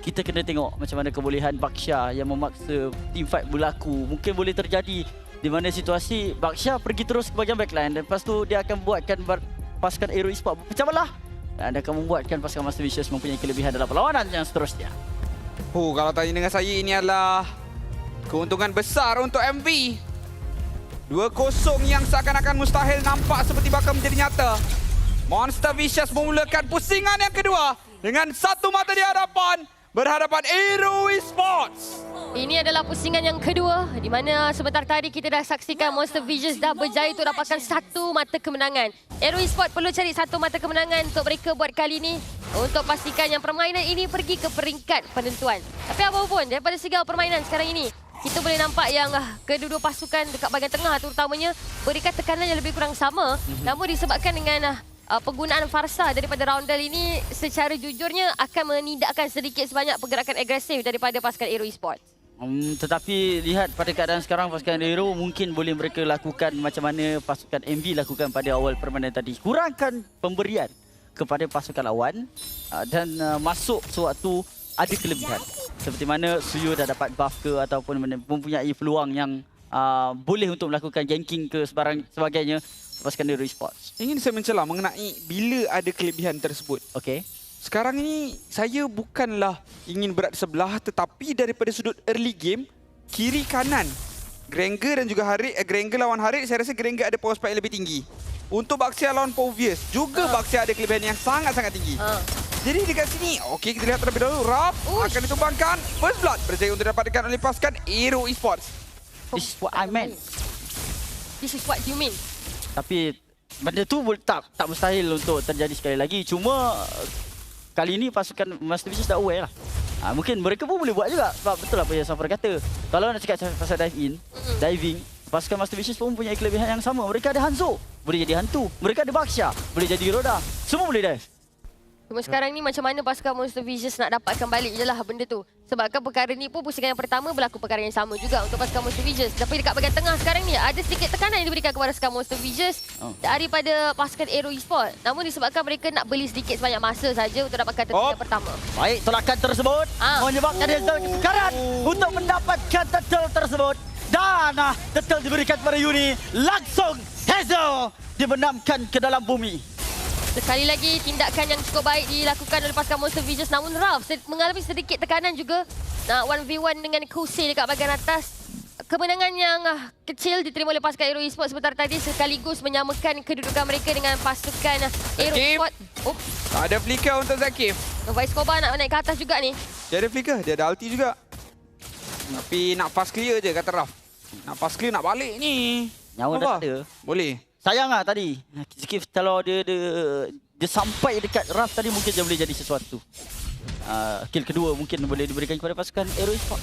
kita kena tengok macam mana kebolehan Baksha yang memaksa team fight berlaku. Mungkin boleh terjadi di mana situasi Baksha pergi terus ke bahagian backline dan lepas tu dia akan buatkan pasukan Aero Esport belah dan akan membuatkan pasukan Master Vicious mempunyai kelebihan dalam perlawanan yang seterusnya. Oh, kalau tanya dengan saya ini adalah keuntungan besar untuk MV. 2-0 yang seakan-akan mustahil nampak seperti bakal menjadi nyata. Monster Vicious memulakan pusingan yang kedua dengan satu mata di hadapan berhadapan Aero Esports. Ini adalah pusingan yang kedua di mana sebentar tadi kita dah saksikan Monster Visions dah berjaya untuk dapatkan satu mata kemenangan. Aero Esport perlu cari satu mata kemenangan untuk mereka buat kali ini untuk pastikan yang permainan ini pergi ke peringkat penentuan. Tapi apapun daripada segi permainan sekarang ini kita boleh nampak yang ah, kedua-dua pasukan dekat bahagian tengah terutamanya berikan tekanan yang lebih kurang sama namun disebabkan dengan ah, uh, penggunaan farsa daripada Roundel ini secara jujurnya akan menidakkan sedikit sebanyak pergerakan agresif daripada pasukan Aero Esports. Um, tetapi lihat pada keadaan sekarang pasukan Aero mungkin boleh mereka lakukan macam mana pasukan MV lakukan pada awal permainan tadi. Kurangkan pemberian kepada pasukan lawan uh, dan uh, masuk sewaktu ada kelebihan. Seperti mana Suyu dah dapat buff ke ataupun mempunyai peluang yang uh, boleh untuk melakukan ganking ke sebarang sebagainya pasukan Aero Esports. Ingin saya mencela mengenai bila ada kelebihan tersebut. Okey. Sekarang ini saya bukanlah ingin berat sebelah tetapi daripada sudut early game kiri kanan Granger dan juga Harit eh, Granger lawan Harit saya rasa Granger ada power spike lebih tinggi. Untuk Baxia lawan Povius juga Ah. Baxia ada kelebihan yang sangat-sangat tinggi. Ha. Jadi dekat sini okey kita lihat terlebih dahulu Raf Ush. akan ditumbangkan First Blood berjaya untuk dapatkan oleh pasukan Aero Esports. This is what I meant. This is what you mean. Tapi benda tu tak tak mustahil untuk terjadi sekali lagi. Cuma kali ini pasukan Master Vicious dah aware lah. Ha, mungkin mereka pun boleh buat juga. Sebab betul apa yang Safar kata. Kalau nak cakap pasal dive in, Mm-mm. diving, pasukan Master Vicious pun mempunyai kelebihan yang sama. Mereka ada Hanzo, boleh jadi hantu. Mereka ada Baksha, boleh jadi Roda. Semua boleh dive. Cuma sekarang ni macam mana pasukan Monster Visions nak dapatkan balik je lah benda tu. Sebabkan perkara ni pun pusingan yang pertama berlaku perkara yang sama juga untuk pasukan Monster Visions. Tapi dekat bahagian tengah sekarang ni ada sedikit tekanan yang diberikan kepada pasukan Monster Visions Oh. daripada pasukan Aero Esport. Namun disebabkan mereka nak beli sedikit sebanyak masa saja untuk dapatkan Oh. turtle yang pertama. Baik, tolakan tersebut Ah. menyebabkan dia kekaran untuk mendapatkan turtle tersebut. Dan ah, turtle diberikan kepada Yuni. Langsung Hazel dibenamkan ke dalam bumi. Sekali lagi tindakan yang cukup baik dilakukan oleh pasukan Monster Visions namun Ralph mengalami sedikit tekanan juga nak 1v1 dengan Kusei dekat bahagian atas. Kemenangan yang ah, kecil diterima oleh pasukan Aero Esports sebentar tadi sekaligus menyamakan kedudukan mereka dengan pasukan ah, Aero Zakif. Esports. Oh, Ada flicker untuk Zakif. Nova Escobar nak naik ke atas juga ni. Dia ada flicker, dia ada ulti juga. Tapi nak fast clear je kata Raf. Nak fast clear nak balik ni. Nyawa dah Apa? tak ada. Boleh. Sayang lah tadi. Sikit kalau dia, dia dia sampai dekat Raf tadi mungkin dia boleh jadi sesuatu. Uh, kill kedua mungkin boleh diberikan kepada pasukan Aero Esport.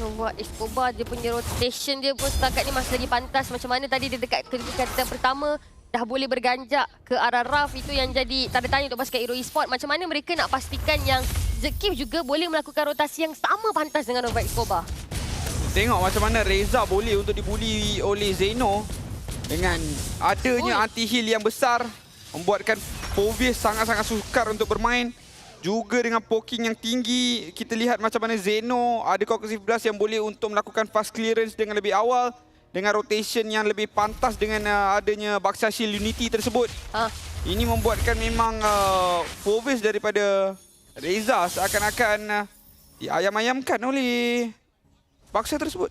Nova Escobar dia punya rotation dia pun setakat ni masih lagi pantas. Macam mana tadi dia dekat kedudukan pertama dah boleh berganjak ke arah Raf itu yang jadi tanda tanya untuk pasukan Aero Esport. Macam mana mereka nak pastikan yang Zekif juga boleh melakukan rotasi yang sama pantas dengan Nova Escobar. Tengok macam mana Reza boleh untuk dibuli oleh Zeno dengan adanya anti-heal yang besar membuatkan Povius sangat-sangat sukar untuk bermain. Juga dengan poking yang tinggi, kita lihat macam mana Zeno ada conclusive blast yang boleh untuk melakukan fast clearance dengan lebih awal dengan rotation yang lebih pantas dengan uh, adanya Baksa Shield Unity tersebut. Ha, Ini membuatkan memang uh, Povius daripada Reza seakan-akan uh, diayam-ayamkan oleh Baksa tersebut.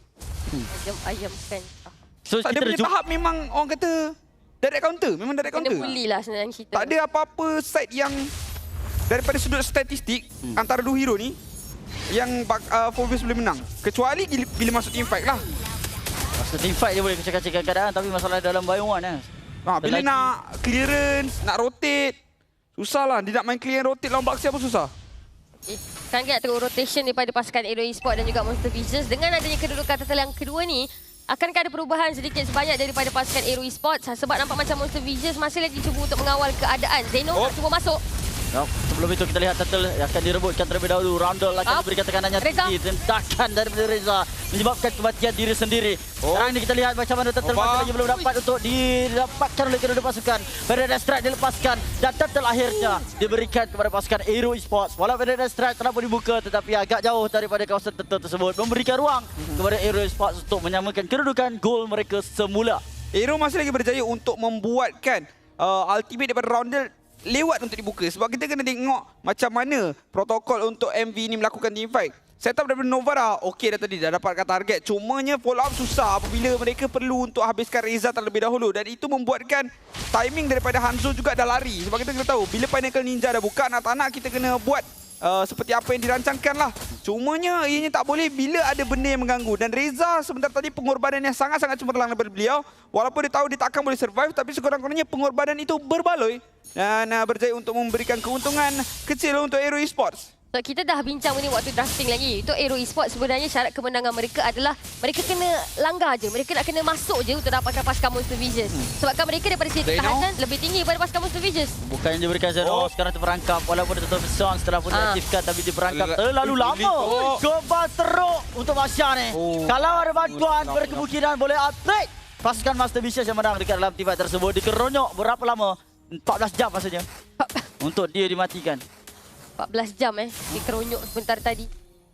ayam-ayam kan. So Tak ada kita punya tahap memang orang kata direct counter. Memang direct Kena counter. bully lah sebenarnya cerita. Tak ada apa-apa side yang daripada sudut statistik hmm. antara dua hero ni yang uh, Fovius boleh menang. Kecuali bila, bila masuk team fight lah. Masa team fight dia boleh kecek-kecekkan keadaan tapi masalah dalam bio one eh. Ha, bila Lelaki. nak clearance, nak rotate, susah lah. Dia nak main clear rotate lawan Baxia pun susah. Eh, kita nak tengok rotation daripada pasukan Aero Esport dan juga Monster Visions. Dengan adanya kedudukan turtle yang kedua ni, akankah ada perubahan sedikit sebanyak daripada pasukan Aero Esports? Sebab nampak macam Monster Visions masih lagi cuba untuk mengawal keadaan. Zeno Oh. cuba masuk. No, sebelum itu kita lihat Turtle akan direbutkan terlebih dahulu. Roundel akan Up. memberikan tekanannya Reza. tinggi. Tentakan daripada Reza menyebabkan kematian diri sendiri. Oh. Sekarang ini kita lihat macam mana Turtle Opa. masih lagi belum dapat untuk didapatkan oleh kedua pasukan. Pada strike dilepaskan. Dan turtle akhirnya diberikan kepada pasukan Aero Esports. Walaupun ada strike telah pun dibuka tetapi agak jauh daripada kawasan turtle tersebut memberikan ruang kepada Aero Esports untuk menyamakan kedudukan gol mereka semula. Aero masih lagi berjaya untuk membuatkan uh, ultimate daripada Roundel lewat untuk dibuka. Sebab kita kena tengok macam mana protokol untuk MV ni melakukan teamfight. Setup daripada Nova dah okey dah tadi, dah dapatkan target. Cumanya follow up susah apabila mereka perlu untuk habiskan Reza terlebih dahulu. Dan itu membuatkan timing daripada Hanzo juga dah lari. Sebab kita kena tahu, bila Pinnacle Ninja dah buka, nak tak nak kita kena buat uh, seperti apa yang dirancangkan lah. Cumanya ianya tak boleh bila ada benda yang mengganggu. Dan Reza sebentar tadi pengorbanan yang sangat-sangat cemerlang daripada beliau. Walaupun dia tahu dia takkan boleh survive, tapi sekurang-kurangnya pengorbanan itu berbaloi. Dan uh, berjaya untuk memberikan keuntungan kecil untuk Aero Esports. So, kita dah bincang ni waktu drafting lagi. Untuk Aero Esports sebenarnya syarat kemenangan mereka adalah mereka kena langgar je. Mereka nak kena masuk je untuk dapatkan pasukan Monster Visions. Sebabkan mereka daripada segi Zeno. pertahanan lebih tinggi daripada pasukan Monster Visions. Bukan yang diberikan Zeno, Oh. sekarang terperangkap. Walaupun dia tetap son setelah pun Ah. diaktifkan tapi diperangkap terlalu lama. Oh. Gobal teruk untuk Masya ni. Oh. Kalau ada bantuan Oh, berkemungkinan boleh upgrade. Pasukan Master Vicious yang menang dekat dalam tibat tersebut dikeronyok berapa lama? 14 jam maksudnya untuk dia dimatikan. 14 jam eh dikeronyok sebentar tadi.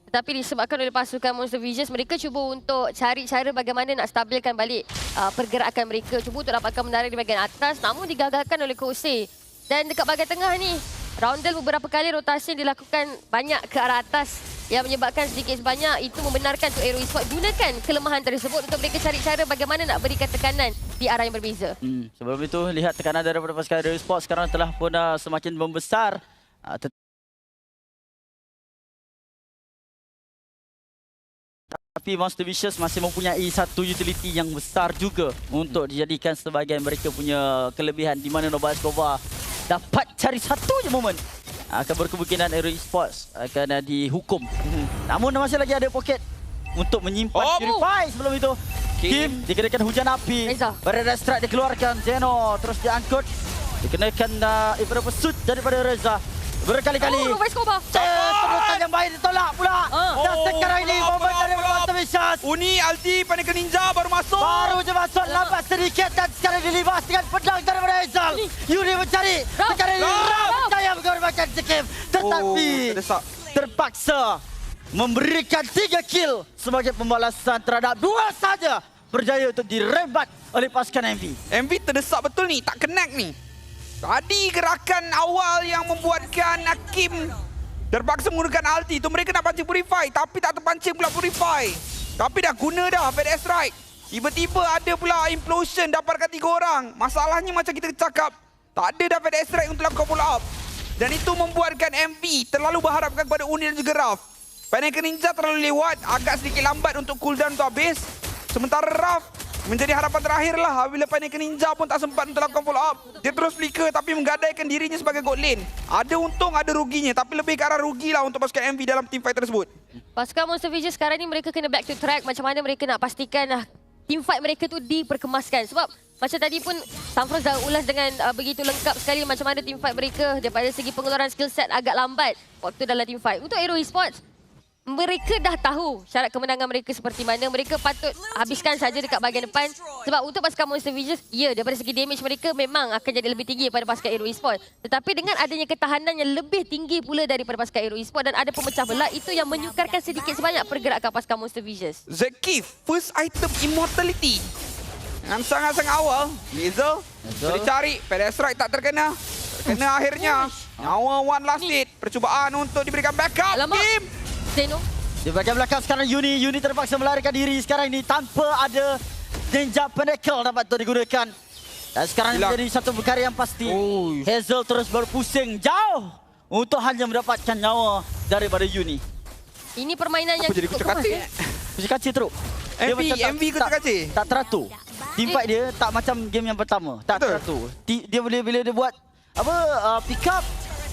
Tetapi disebabkan oleh pasukan Monster Visions, mereka cuba untuk cari cara bagaimana nak stabilkan balik uh, pergerakan mereka. Cuba untuk dapatkan menara di bahagian atas namun digagalkan oleh Kose. Dan dekat bahagian tengah ni, Roundel beberapa kali rotasi dilakukan banyak ke arah atas yang menyebabkan sedikit sebanyak itu membenarkan untuk Aero Esports gunakan kelemahan tersebut untuk mereka cari cara bagaimana nak berikan tekanan di arah yang berbeza. Hmm, sebelum itu lihat tekanan daripada pasukan Real Sports sekarang telah pun uh, semakin membesar. Uh, tapi Monster Vicious masih mempunyai satu utility yang besar juga untuk dijadikan sebagai mereka punya kelebihan di mana Nova Escobar dapat cari satu je momen akan berkemungkinan Aero Esports akan dihukum. Namun masih lagi ada poket untuk menyimpan Oh. Purify sebelum itu. Kim. Kim dikenakan hujan api. Berada strike dikeluarkan. Zeno terus diangkut. Dikenakan uh, Ibra Pesut daripada Reza. Berkali-kali. Oh, Nova Escobar. Terutan yang baik ditolak pula. Ah. Dan Oh, sekarang ini pula, momen dari. Monster Vicious. Uni, Alti, Pinnacle Ninja baru masuk. Baru je masuk lambat sedikit dan sekarang dilibas dengan pedang daripada Ezal. Yuri mencari. Ram. Sekarang ini Ram. Ram berjaya mengorbankan Zekim. Tetapi Oh, terpaksa memberikan tiga kill sebagai pembalasan terhadap dua saja berjaya untuk dirembat oleh pasukan MV. MV terdesak betul ni, tak connect ni. Tadi gerakan awal yang membuatkan Hakim terpaksa menggunakan ulti tu mereka nak pancing Purify tapi tak terpancing pula Purify. Tapi dah guna dah FedEx Strike. Tiba-tiba ada pula implosion dapatkan tiga orang. Masalahnya macam kita cakap, tak ada dah FedEx Strike untuk lakukan follow up. Dan itu membuatkan MV terlalu berharapkan kepada Uni dan juga Raf. Pinnacle Ninja terlalu lewat, agak sedikit lambat untuk cooldown untuk habis. Sementara Raf menjadi harapan terakhir lah apabila Pinnacle Ninja pun tak sempat untuk lakukan follow up. Dia terus flicker tapi menggadaikan dirinya sebagai god lane. Ada untung, ada ruginya. Tapi lebih ke arah rugi lah untuk pasukan MV dalam team fight tersebut. Pasukan Monster Vision sekarang ni mereka kena back to track macam mana mereka nak pastikan lah team fight mereka tu diperkemaskan sebab macam tadi pun Samfroz dah ulas dengan uh, begitu lengkap sekali macam mana team fight mereka daripada segi pengeluaran skill set agak lambat waktu dalam team fight. Untuk Aero Esports mereka dah tahu syarat kemenangan mereka seperti mana. Mereka patut habiskan saja dekat bahagian depan. Sebab untuk pasukan Monster Visions, ya daripada segi damage mereka memang akan jadi lebih tinggi daripada pasukan Aero Esports. Tetapi dengan adanya ketahanan yang lebih tinggi pula daripada pasukan Aero Esports dan ada pemecah belah, itu yang menyukarkan sedikit sebanyak pergerakan pasukan Monster Visions. Zekif, first item immortality. Dengan sangat-sangat awal, boleh cari. FedEx Strike tak terkena. Terkena akhirnya. Nyawa one last hit. Percubaan untuk diberikan backup. Alamak. Kim. Zeno, Di bahagian belakang sekarang Yuni. Yuni terpaksa melarikan diri sekarang ini tanpa ada Ninja Pinnacle dapat untuk digunakan. Dan sekarang Hilang. menjadi satu perkara yang pasti. Oi. Hazel terus berpusing jauh untuk hanya mendapatkan nyawa daripada Yuni. ini permainan yang jadi cukup kucak kemas, kacir? ya. Kucing kacir teruk. MV, MV kucak tak, kacir? Tak teratur. Team fight dia tak macam game yang pertama. Tak Betul. teratur. Ti- Dia boleh bila dia buat apa uh, pick up,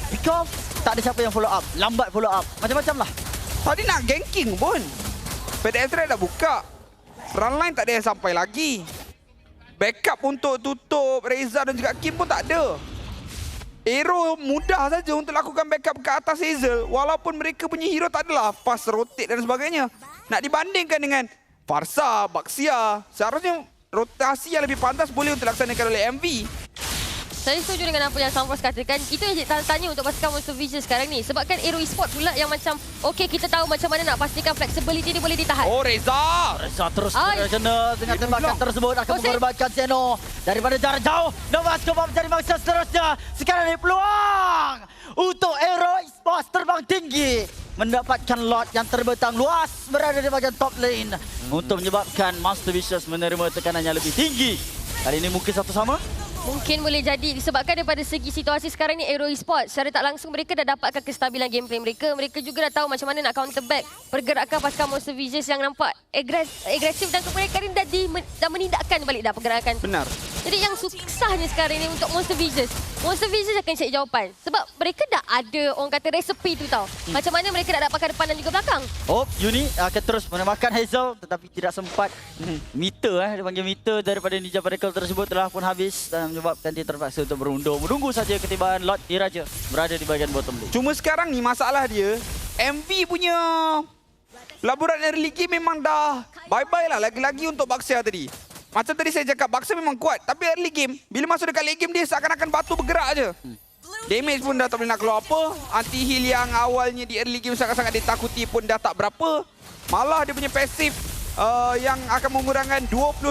pick off, tak ada siapa yang follow up. Lambat follow up. Macam-macam lah. Tadi nak ganking pun. FedEx Strike dah buka. Frontline tak ada yang sampai lagi. Backup untuk tutup Reza dan juga Kim pun tak ada. Aero mudah saja untuk lakukan backup ke atas Hazel walaupun mereka punya hero tak adalah fast rotate dan sebagainya. Nak dibandingkan dengan Farsa, Baxia, seharusnya rotasi yang lebih pantas boleh untuk dilaksanakan oleh MV. Saya setuju dengan apa yang Samfros katakan. Itu yang jadi tanda tanya untuk pasukan Monster Vision sekarang ni. Sebabkan Aero Esport pula yang macam, okey kita tahu macam mana nak pastikan flexibility dia boleh ditahan. Oh Reza. Reza terus Ai. kena dengan tembakan pula. tersebut akan Oh, saya- mengorbankan Zeno daripada jarak jauh. Nova Scopa mencari mangsa seterusnya. Sekarang ni peluang untuk Aero Esports terbang tinggi mendapatkan lot yang terbentang luas berada di bahagian top lane untuk menyebabkan Master Vicious menerima tekanan yang lebih tinggi. Kali ini mungkin satu sama. Mungkin boleh jadi disebabkan daripada segi situasi sekarang ni Aero Esports secara tak langsung mereka dah dapatkan kestabilan gameplay mereka. Mereka juga dah tahu macam mana nak counter back pergerakan pasukan Monster Visions yang nampak agres- agresif dan kemudian dah, di, dah menindakkan balik dah pergerakan. Benar. Jadi yang susahnya sekarang ni untuk Monster Visions. Monster Visions akan cari jawapan. Sebab mereka dah ada orang kata resepi tu tau. Macam mana mereka nak dapatkan depan dan juga belakang. Oh, Yuni akan terus menembakkan Hazel tetapi tidak sempat. Meter eh, dia panggil meter daripada Ninja Particle tersebut telah pun habis dan menyebabkan dia terpaksa untuk berundur. Menunggu saja ketibaan Lord Diraja berada di bahagian bottom lane. Cuma sekarang ni masalah dia, MV punya pelaburan early game memang dah bye-bye lah lagi-lagi untuk Baxia tadi. Macam tadi saya cakap, Baxia memang kuat. Tapi early game, bila masuk dekat late game dia seakan-akan batu bergerak je. Damage pun dah tak boleh nak keluar apa. Anti-heal yang awalnya di early game sangat-sangat ditakuti pun dah tak berapa. Malah dia punya passive uh, yang akan mengurangkan 25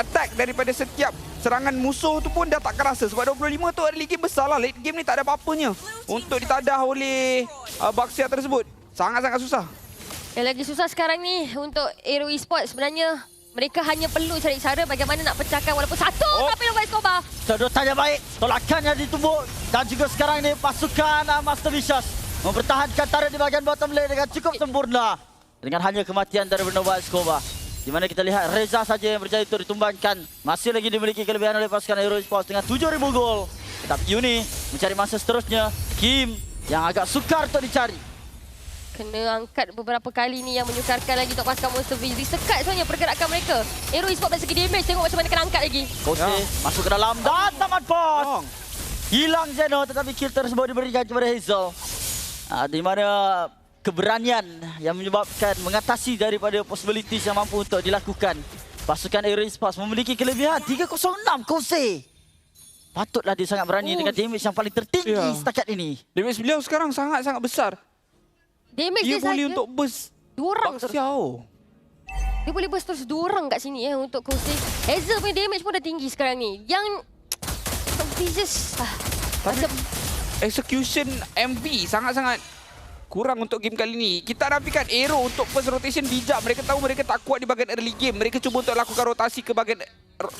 attack daripada setiap serangan musuh tu pun dah tak kerasa sebab 25 tu early game besar lah late game ni tak ada apa-apanya untuk ditadah oleh uh, Baxia tersebut sangat-sangat susah Yang lagi susah sekarang ni untuk Aero Esports sebenarnya mereka hanya perlu cari cara bagaimana nak pecahkan walaupun satu Oh. tapi Nova Escobar. Sedotan yang baik, tolakan yang ditumbuk dan juga sekarang ini pasukan uh, Master Vicious mempertahankan tarik di bahagian bottom lane dengan cukup sempurna dengan hanya kematian daripada Nova Escobar. Di mana kita lihat Reza saja yang berjaya untuk ditumbangkan. Masih lagi dimiliki kelebihan oleh pasukan Hero Esports dengan 7,000 gol. Tetapi Yuni mencari masa seterusnya. Kim yang agak sukar untuk dicari. Kena angkat beberapa kali ni yang menyukarkan lagi untuk pasukan Monster Beast. Disekat sebenarnya pergerakan mereka. Aero Esports dari segi damage tengok macam mana kena angkat lagi. Kose Ya. masuk ke dalam dan tamat pos. Tong. Hilang Zeno tetapi kill tersebut diberikan kepada Hazel. Ah, di mana keberanian yang menyebabkan mengatasi daripada possibilities yang mampu untuk dilakukan. Pasukan Aero Esports memiliki kelebihan 306 Kose. Patutlah dia sangat berani Oh. dengan damage yang paling tertinggi Ya. setakat ini. damage beliau sekarang sangat-sangat besar Damage dia dia, boleh saja untuk burst dua orang terus. Baxia oh. Dia boleh burst terus dua orang kat sini eh untuk Kose. Hazel punya damage pun dah tinggi sekarang ni. Yang just ah, Tapi- macam execution MV sangat-sangat kurang untuk game kali ni. Kita nafikan Aero untuk first rotation bijak. Mereka tahu mereka tak kuat di bahagian early game. Mereka cuba untuk lakukan rotasi ke bahagian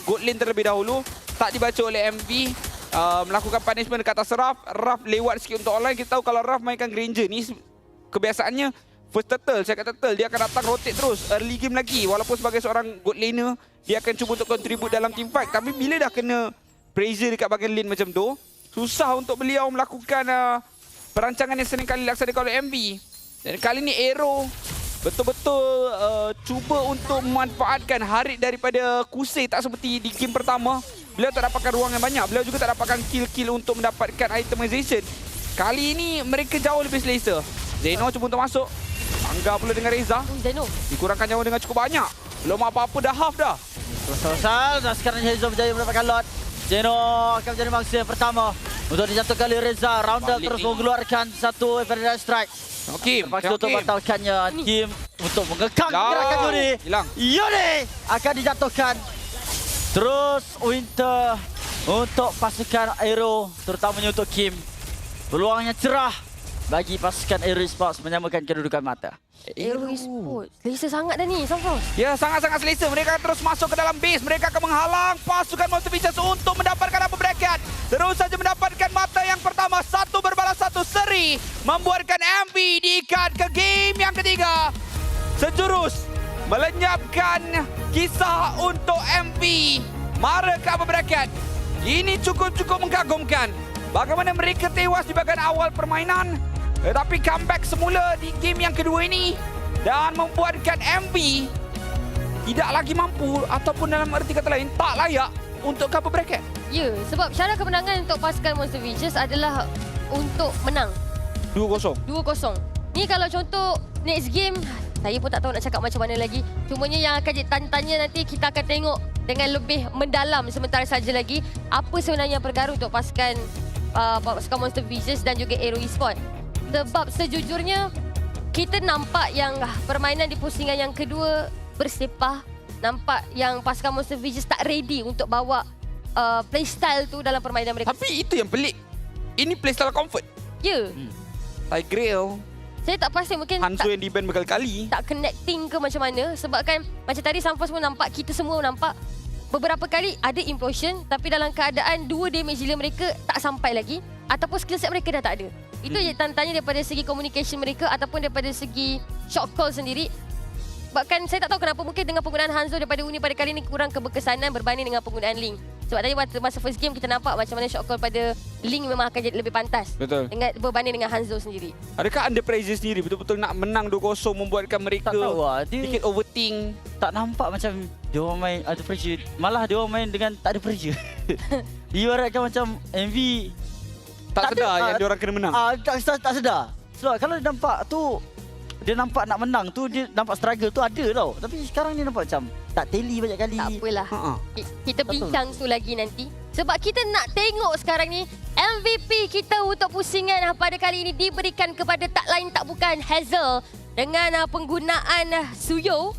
gold lane terlebih dahulu. Tak dibaca oleh MV. Uh, melakukan punishment ke atas Raf. Raf lewat sikit untuk online. Kita tahu kalau Raf mainkan Granger ni kebiasaannya first turtle. Saya kata turtle. Dia akan datang rotate terus. Early game lagi. Walaupun sebagai seorang gold laner. Dia akan cuba untuk contribute dalam team fight. Tapi bila dah kena pressure dekat bahagian lane macam tu. Susah untuk beliau melakukan uh, perancangan yang sering kali dilaksanakan oleh MV. Dan kali ni Aero betul-betul uh, cuba untuk memanfaatkan harit daripada Kusei tak seperti di game pertama. Beliau tak dapatkan ruang yang banyak. Beliau juga tak dapatkan kill-kill untuk mendapatkan itemization. Kali ini mereka jauh lebih selesa. Zeno cuba untuk masuk. Bangga pula dengan Reza. oh, Zeno. Dikurangkan nyawa dengan cukup banyak. Belum apa-apa dah half dah. Selesai dan sekarang Hazel berjaya mendapatkan lot. Zeno akan menjadi mangsa yang pertama untuk dijatuhkan oleh Reza. Rounder Balik terus ni. mengeluarkan satu Everyday Strike. Kim. Terpaksa untuk batalkannya Kim untuk mengekang Hilang. gerakan Yuri. Hilang. Yuri akan dijatuhkan. Terus Winter untuk pasukan Aero terutamanya untuk Kim. Peluangnya cerah bagi pasukan Aero Sports menyamakan kedudukan mata. Aero Esports. Selesa sangat dah ni, Samfros. Ya, sangat-sangat selesa. Mereka terus masuk ke dalam base. Mereka akan menghalang pasukan Monster Visions untuk mendapatkan apa bracket. Terus saja mendapatkan mata yang pertama. Satu berbalas satu seri. Membuatkan MV diikat ke game yang ketiga. Sejurus melenyapkan kisah untuk MV. Mara ke apa bracket. Ini cukup-cukup mengagumkan. Bagaimana mereka tewas di bahagian awal permainan. Tetapi comeback semula di game yang kedua ini. Dan membuatkan MV tidak lagi mampu ataupun dalam erti kata lain tak layak untuk cover bracket. Ya, sebab syarat kemenangan untuk pasukan Monster Visions adalah untuk menang 2-0. 2-0. Ni kalau contoh next game, saya pun tak tahu nak cakap macam mana lagi. Cumanya yang akan jadi tanya-tanya nanti kita akan tengok dengan lebih mendalam sementara saja lagi apa sebenarnya yang perkara untuk pasukan uh, pasukan Monster Visions dan juga Aero Esport. Sebab sejujurnya kita nampak yang permainan di pusingan yang kedua bersepah. Nampak yang pasukan Monster Visions tak ready untuk bawa uh, playstyle tu dalam permainan mereka. Tapi itu yang pelik. Ini playstyle comfort. Ya, Like Grail, saya tak pasti mungkin Hanzo tak, yang di-ban berkali-kali. tak connecting ke macam mana. Sebab kan macam tadi Sanfas pun nampak, kita semua nampak beberapa kali ada implosion tapi dalam keadaan dua damage dealer mereka tak sampai lagi ataupun skill set mereka dah tak ada. Itu Hmm. hmm. tantanya daripada segi communication mereka ataupun daripada segi shot call sendiri. Bahkan saya tak tahu kenapa mungkin dengan penggunaan Hanzo daripada Uni pada kali ini kurang keberkesanan berbanding dengan penggunaan Link. Sebab tadi masa, masa first game kita nampak macam mana shot call pada Link memang akan jadi lebih pantas. Betul. Dengan berbanding dengan Hanzo sendiri. Adakah under pressure sendiri betul-betul nak menang 2-0 membuatkan mereka Tak tahu lah. Dia sedikit overthink? tak nampak macam dia orang main ada pressure. Malah dia orang main dengan tak ada pressure. Ibaratkan macam MV Tak, Tak ada, sedar yang ah, dia orang kena menang. ah tak, tak, tak sedar. Sebab kalau dia nampak tu dia nampak nak menang tu dia nampak struggle tu ada tau. Tapi sekarang ni nampak macam tak teli banyak kali. Tak apalah. Ha-ha. Ki- Kita bincang tu lagi nanti. Sebab kita nak tengok sekarang ni MVP kita untuk pusingan ah, pada kali ini diberikan kepada tak lain tak bukan Hazel dengan penggunaan Suyo